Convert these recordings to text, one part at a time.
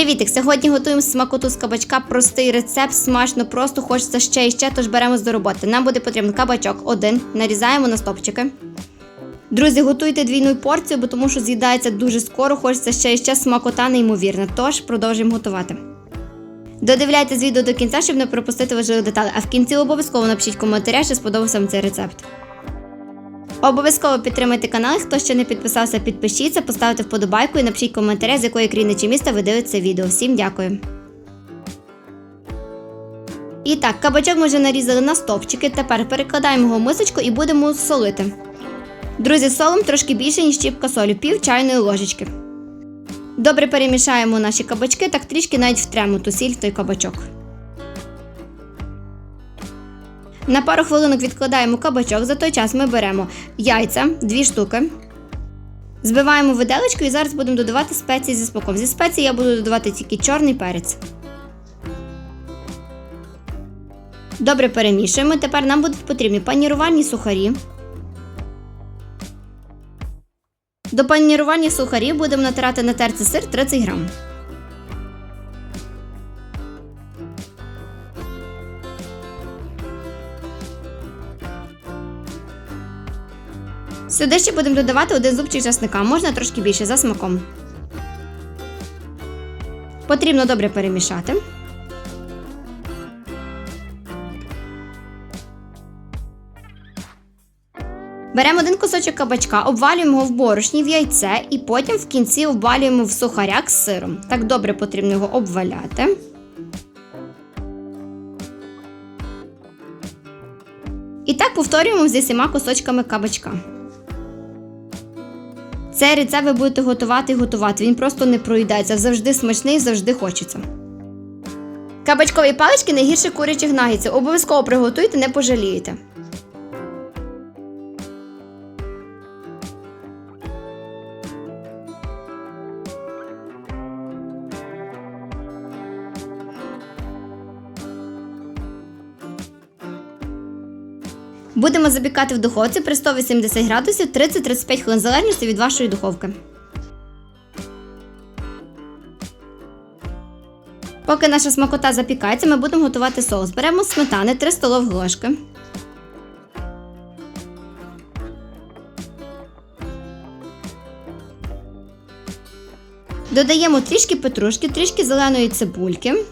Привітик! Сьогодні готуємо смакоту з кабачка. Простий рецепт, смачно, просто хочеться ще і ще, тож беремось до роботи. Нам буде потрібен кабачок один, нарізаємо на стопчики. Друзі, готуйте двійну порцію, бо тому що з'їдається дуже скоро, хочеться ще і ще смакота неймовірна. Тож продовжуємо готувати. Додивляйтесь відео до кінця, щоб не пропустити важливі деталі, а в кінці обов'язково напишіть коментаря, чи сподобався вам цей рецепт. Обов'язково підтримайте канал. Хто ще не підписався, підпишіться, поставте вподобайку і напишіть коментаря, з якої країни чи міста ви дивитеся відео. Всім дякую. І так, кабачок ми вже нарізали на стовпчики. Тепер перекладаємо його в мисочку і будемо солити. Друзі, солом трошки більше, ніж чіпка солі, пів чайної ложечки. Добре перемішаємо наші кабачки, так трішки навіть втремо ту сіль в той кабачок. На пару хвилинок відкладаємо кабачок. За той час ми беремо яйця, дві штуки. Збиваємо виделочку і зараз будемо додавати спеції зі смаком. Зі спеції я буду додавати тільки чорний перець. Добре перемішуємо. Тепер нам будуть потрібні панірувальні сухарі. До панірування сухарів будемо натирати на терці сир 30 грам. Сюди ще будемо додавати один зубчик часника, можна трошки більше за смаком. Потрібно добре перемішати. Беремо один кусочок кабачка, обвалюємо його в борошні в яйце і потім в кінці обвалюємо в сухаряк з сиром. Так добре потрібно його обваляти. І так повторюємо зі всіма кусочками кабачка. Цей рецепт ви будете готувати і готувати. Він просто не проїдається. Завжди смачний, завжди хочеться. Кабачкові палички найгірше курячих нагідців. Обов'язково приготуйте, не пожалієте. Будемо запікати в духовці при 180 градусів 30-35 хвилин залежності від вашої духовки. Поки наша смакота запікається, ми будемо готувати соус. Беремо сметани 3 столові ложки. Додаємо трішки петрушки, трішки зеленої цибульки.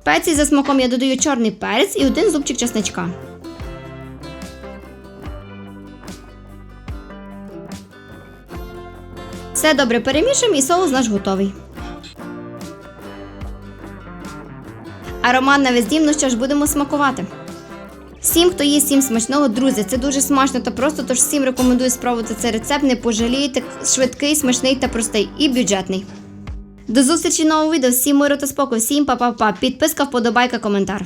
Спеції за смаком я додаю чорний перець і один зубчик чесничка. Все добре перемішуємо і соус наш готовий. Аромат на весь дім, ну що ж, будемо смакувати. Всім, хто їсть, всім смачного, друзі, це дуже смачно та просто, тож всім рекомендую спробувати цей рецепт, не пожалієте, швидкий, смачний та простий і бюджетний. До зустрічі в новому відео, всім миру та спокою, всім па-па-па, підписка, вподобайка, коментар.